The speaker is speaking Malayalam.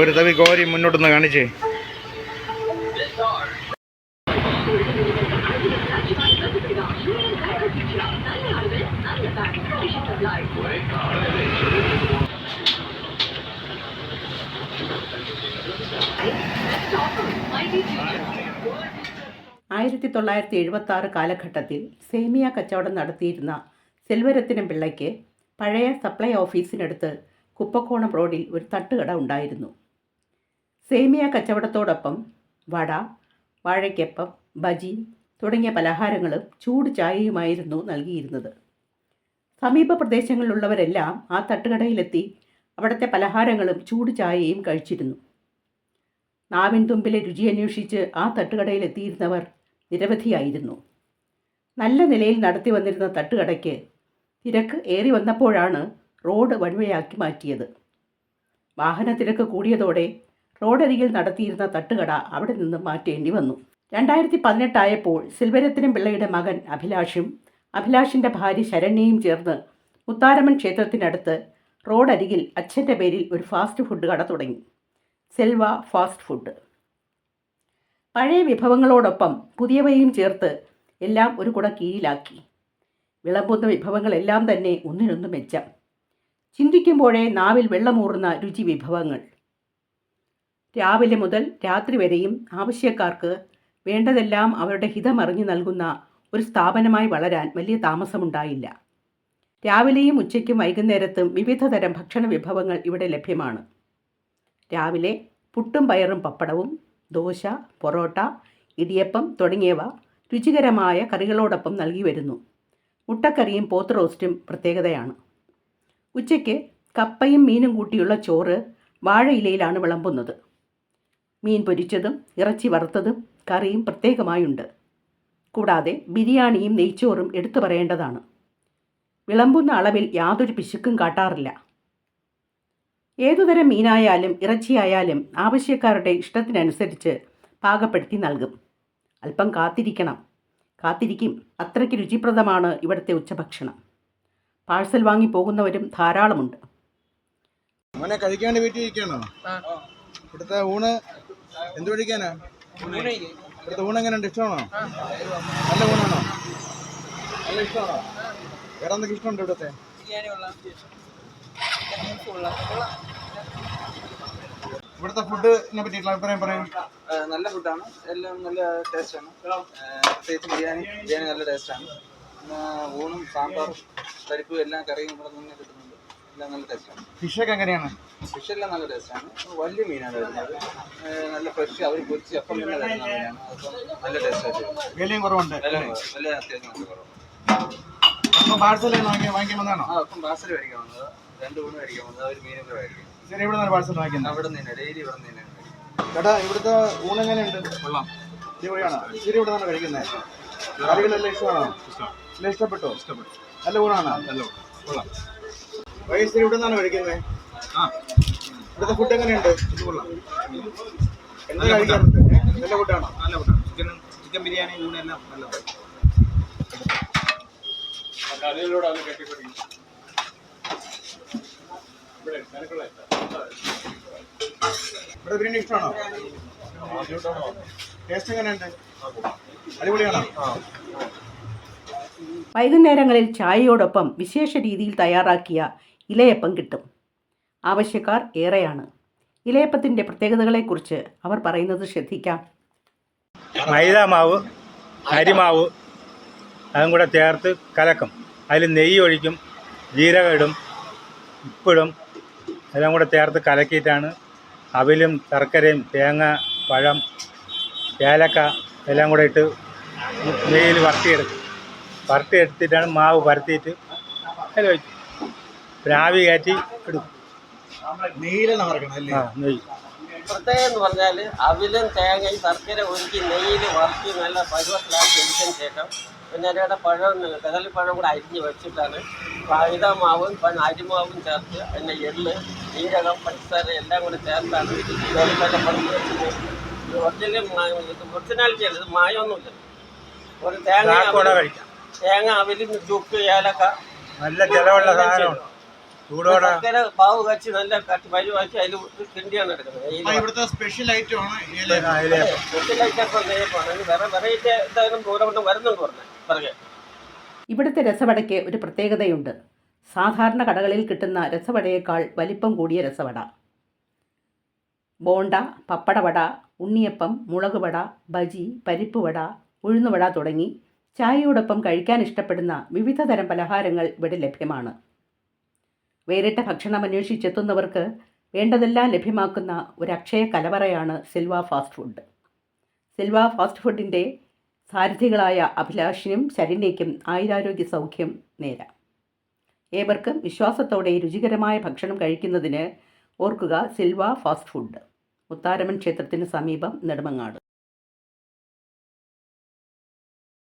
ഒരു തവി കോരി മുന്നോട്ടൊന്ന് കാണിച്ചേ. ആയിരത്തി തൊള്ളായിരത്തി എഴുപത്തി ആറ് കാലഘട്ടത്തിൽ സേമിയ കച്ചവടം നടത്തിയിരുന്ന സെൽവരത്തിനം പിള്ളയ്ക്ക് പഴയ സപ്ലൈ ഓഫീസിനടുത്ത് കുപ്പക്കോണം റോഡിൽ ഒരു തട്ടുകട ഉണ്ടായിരുന്നു. സേമിയ കച്ചവടത്തോടൊപ്പം വട വാഴയ്ക്കപ്പം ബജി തുടങ്ങിയ പലഹാരങ്ങളും ചൂട് ചായയുമായിരുന്നു നൽകിയിരുന്നത്. സമീപ പ്രദേശങ്ങളിലുള്ളവരെല്ലാം ആ തട്ടുകടയിലെത്തി അവിടുത്തെ പലഹാരങ്ങളും ചൂട് ചായയും കഴിച്ചിരുന്നു. നാവിൻ തുമ്പിലെ രുചി അന്വേഷിച്ച് ആ തട്ടുകടയിലെത്തിയിരുന്നവർ നിരവധിയായിരുന്നു. നല്ല നിലയിൽ നടത്തി വന്നിരുന്ന തട്ടുകടയ്ക്ക് തിരക്ക് ഏറി വന്നപ്പോഴാണ് റോഡ് വൺവേയാക്കി മാറ്റിയത്. വാഹന തിരക്ക് കൂടിയതോടെ റോഡരികിൽ നടത്തിയിരുന്ന തട്ടുകട അവിടെ നിന്ന് മാറ്റേണ്ടി വന്നു. രണ്ടായിരത്തി പതിനെട്ടായപ്പോൾ സിൽവരത്തിനും പിള്ളയുടെ മകൻ അഭിലാഷും അഭിലാഷിന്റെ ഭാര്യ ശരണ്യയും ചേർന്ന് മുത്താരമൻ ക്ഷേത്രത്തിനടുത്ത് റോഡരികിൽ അച്ഛന്റെ പേരിൽ ഒരു ഫാസ്റ്റ് ഫുഡ് കട തുടങ്ങി. Selva fast food. പഴയ വിഭവങ്ങളോടൊപ്പം പുതിയവയും ചേർത്ത് എല്ലാം ഒരു കുട കീഴിലാക്കി. വിളമ്പുന്ന വിഭവങ്ങളെല്ലാം തന്നെ ഒന്നിനൊന്ന് മെച്ചം. ചിന്തിക്കുമ്പോഴേ നാവിൽ വെള്ളമൂറുന്ന രുചി വിഭവങ്ങൾ. രാവിലെ മുതൽ രാത്രി വരെയും ആവശ്യക്കാർക്ക് വേണ്ടതെല്ലാം അവരുടെ ഹിതമറിഞ്ഞു നൽകുന്ന ഒരു സ്ഥാപനമായി വളരാൻ വലിയ താമസമുണ്ടായില്ല. രാവിലെയും ഉച്ചയ്ക്കും വൈകുന്നേരത്തും വിവിധ തരം ഭക്ഷണ വിഭവങ്ങൾ ഇവിടെ ലഭ്യമാണ്. രാവിലെ പുട്ടും പയറും പപ്പടവും ദോശ പൊറോട്ട ഇടിയപ്പം തുടങ്ങിയവ രുചികരമായ കറികളോടൊപ്പം നൽകി വരുന്നു. മുട്ടക്കറിയും പോത്ത് റോസ്റ്റും പ്രത്യേകതയാണ്. ഉച്ചയ്ക്ക് കപ്പയും മീനും കൂട്ടിയുള്ള ചോറ് വാഴയിലയിലാണ് വിളമ്പുന്നത്. മീൻ പൊരിച്ചതും ഇറച്ചി വറുത്തതും കറിയും പ്രത്യേകമായുണ്ട്. കൂടാതെ ബിരിയാണിയും നെയ്ച്ചോറും എടുത്തു പറയേണ്ടതാണ്. വിളമ്പുന്ന അളവിൽ യാതൊരു പിശുക്കും കാട്ടാറില്ല. ഏതുതരം മീനായാലും ഇറച്ചിയായാലും ആവശ്യക്കാരുടെ ഇഷ്ടത്തിനനുസരിച്ച് പാകപ്പെടുത്തി നൽകും. അല്പം കാത്തിരിക്കണം. കാത്തിരിക്കും. അത്രയ്ക്ക് രുചിപ്രദമാണ് ഇവിടുത്തെ ഉച്ചഭക്ഷണം. പാഴ്സൽ വാങ്ങി പോകുന്നവരും ധാരാളമുണ്ട്. അവനെ കഴിക്കാണ്ട് വീട്ടിൽ ഇരിക്കണോ ഇവിടുത്തെ ഊണ് എന്ത് കഴിക്കാനാ ഇവിടുത്തെ ഊണ് എങ്ങനെയുണ്ട്? ഇഷ്ടമാണോ? നല്ല ഊണാണോ? നല്ല ഇഷ്ടമാണോ? വേറെ എന്തൊക്കെ ഇഷ്ടമുണ്ട് ഇവിടുത്തെ? ഇവിടുത്തെ ഫുഡിനെ പറ്റിയിട്ടുള്ള അഭിപ്രായം പറയും. നല്ല ഫുഡാണ് എല്ലാം നല്ല ടേസ്റ്റാണ് പ്രത്യേകിച്ച് ബിരിയാണി ബിരിയാണി നല്ല ടേസ്റ്റാണ് പിന്നെ ഊണും സാമ്പാറും പരിപ്പും എല്ലാം കറിയും ഇവിടെ നിന്ന് കിട്ടുന്നുണ്ട്. എല്ലാം നല്ല ടേസ്റ്റാണ് ഫിഷൊക്കെ എങ്ങനെയാണ്? ഫിഷെല്ലാം നല്ല ടേസ്റ്റാണ് വലിയ മീനാണ് വരുന്നത്. നല്ല ഫ്രഷ് അവർ പൊരിച്ച് അപ്പം തന്നെ തരുന്ന മീനാണ്. അപ്പം നല്ല ടേസ്റ്റായിട്ട് വിലയും കുറവുണ്ട്. നല്ല വില അത്യാവശ്യം നല്ല കുറവ്. പാഴ്സൽ വാങ്ങി വാങ്ങിക്കാൻ വന്നതാണോ? ആ അപ്പം പാർസൽ മേടിക്കാൻ വന്നത്. രണ്ട് മൂന്ന് മേടിക്കാൻ വന്നത്. അവർ മീനും കൂടെ മേടിക്കും ശരി ഇവിടെ നിന്ന് പാഴ്സൽ വാങ്ങിക്കുന്നത്? അവിടെ നിന്ന് ഡെയിലി ഇവിടെ നിന്ന് ചേട്ടാ ഇവിടുത്തെ ഊണ് എങ്ങനെയുണ്ട്? കൊള്ളാം. അടിപൊളിയാണോ. ശരി ഇവിടെ നിന്നാണ് കഴിക്കുന്നത് കറികളെല്ലാം ഇഷ്ടമാണോ? ഇഷ്ടം. ഇഷ്ടപ്പെട്ടോ? ഇഷ്ടപ്പെട്ടു. നല്ല ഊണാണോ? നല്ല കൊള്ളാം. വയസ്സിൽ ഇവിടെ നിന്നാണ് കഴിക്കുന്നത് ആ. ഇവിടുത്തെ ഫുഡ് എങ്ങനെയുണ്ട്? എന്താ കഴിക്കാറുണ്ട്? നല്ല ഫുഡാണോ നല്ല ഫുഡാണ് ചിക്കൻ ചിക്കൻ ബിരിയാണി നല്ല ഇവിടെ ബിരിയാണി ഇഷ്ടമാണോ? ടേസ്റ്റ് എങ്ങനെയുണ്ട്? അടിപൊളിയാണോ? വൈകുന്നേരങ്ങളിൽ ചായയോടൊപ്പം വിശേഷ രീതിയിൽ തയ്യാറാക്കിയ ഇലയപ്പം കിട്ടും. ആവശ്യക്കാർ ഏറെയാണ്. ഇലയപ്പത്തിന്റെ പ്രത്യേകതകളെക്കുറിച്ച് അവർ പറയുന്നത് ശ്രദ്ധിക്കാം. മൈദ മാവ് അരിമാവ് അതും കൂടെ ചേർത്ത് കലക്കും. അതിൽ നെയ്യ് ഒഴിക്കും ജീരകം ഇടും ഉപ്പിടും. എല്ലാം കൂടെ ചേർത്ത് കലക്കിയിട്ടാണ് അവിലും ശർക്കരയും തേങ്ങ പഴം ഏലക്ക എല്ലാം കൂടെ ഇട്ട് നെയ്യിൽ വറുത്തിയെടുക്കും. വറുത്തിയെടുത്തിട്ടാണ് മാവ് പരത്തിയിട്ട് അതിൽ വയ്ക്കും. ആവി കയറ്റി എടുക്കും ആ നെയ്യ്. പ്രത്യേകം എന്ന് പറഞ്ഞാൽ അവിലും തേങ്ങയും ശർക്കര ഒരുക്കി നെയ്യിൽ വറുത്തി നല്ല പരുവത്തിലാക്കി എടുത്തതിന് ശേഷം പിന്നെ അതിന്റെ പഴം കദളിപ്പഴം കൂടെ അരിഞ്ഞ് വെച്ചിട്ടാണ്. മൈദ മാവും പിന്നെ അരിമാവും ചേർത്ത് പിന്നെ എള്ള് ജീരകം പച്ചക്കറി എല്ലാം കൂടെ ചേർത്താണ് വെച്ചത് ഒറിജിനൽ ഒറിജിനാലിറ്റി അല്ല ഇത് മായമൊന്നുമില്ല ഒരു തേങ്ങ തേങ്ങ അവിലും ചുക്ക് ഏലക്ക നല്ല ചിലവുള്ള സാധനമാണ്. ചൂടോടെ. ശർക്കര പാവ് കാച്ചി നല്ല കട്ടി പരിവാക്കി അതിൽ കിണ്ടിയാണ് എടുക്കുന്നത്. ഇവിടുത്തെ സ്പെഷ്യൽ ഐറ്റം ആണ് ഇല ഇലയപ്പം സ്പെഷ്യലായിട്ട് നെയ്യപ്പാണ് അതിന് വേറെ വെറൈറ്റി എന്തായാലും ദൂരം കൊണ്ട് വരുന്നുണ്ട് പറഞ്ഞു. പറഞ്ഞേ. ഇവിടുത്തെ രസവടയ്ക്ക് ഒരു പ്രത്യേകതയുണ്ട്. സാധാരണ കടകളിൽ കിട്ടുന്ന രസവടയേക്കാൾ വലിപ്പം കൂടിയ രസവട. ബോണ്ട പപ്പടവട ഉണ്ണിയപ്പം മുളകുവട ബജി പരിപ്പുവട ഉഴുന്നുവട തുടങ്ങി ചായയോടൊപ്പം കഴിക്കാൻ ഇഷ്ടപ്പെടുന്ന വിവിധതരം പലഹാരങ്ങൾ ഇവിടെ ലഭ്യമാണ്. വേറിട്ട ഭക്ഷണം അന്വേഷിച്ചെത്തുന്നവർക്ക് വേണ്ടതെല്ലാം ലഭ്യമാക്കുന്ന ഒരു അക്ഷയ കലവറയാണ് Silva fast food. Silva fast ഫുഡിന്റെ സാരഥികളായ അഭിലാഷിനും ശരണ്യയ്ക്കും ആയുരാരോഗ്യ സൗഖ്യം നേരാം. ഏവർക്കും വിശ്വാസത്തോടെ രുചികരമായ ഭക്ഷണം കഴിക്കുന്നതിന് ഓർക്കുക സിൽവ ഫാസ്റ്റ് ഫുഡ്. മുത്താരമൻ ക്ഷേത്രത്തിന് സമീപം നെടുമങ്ങാട്.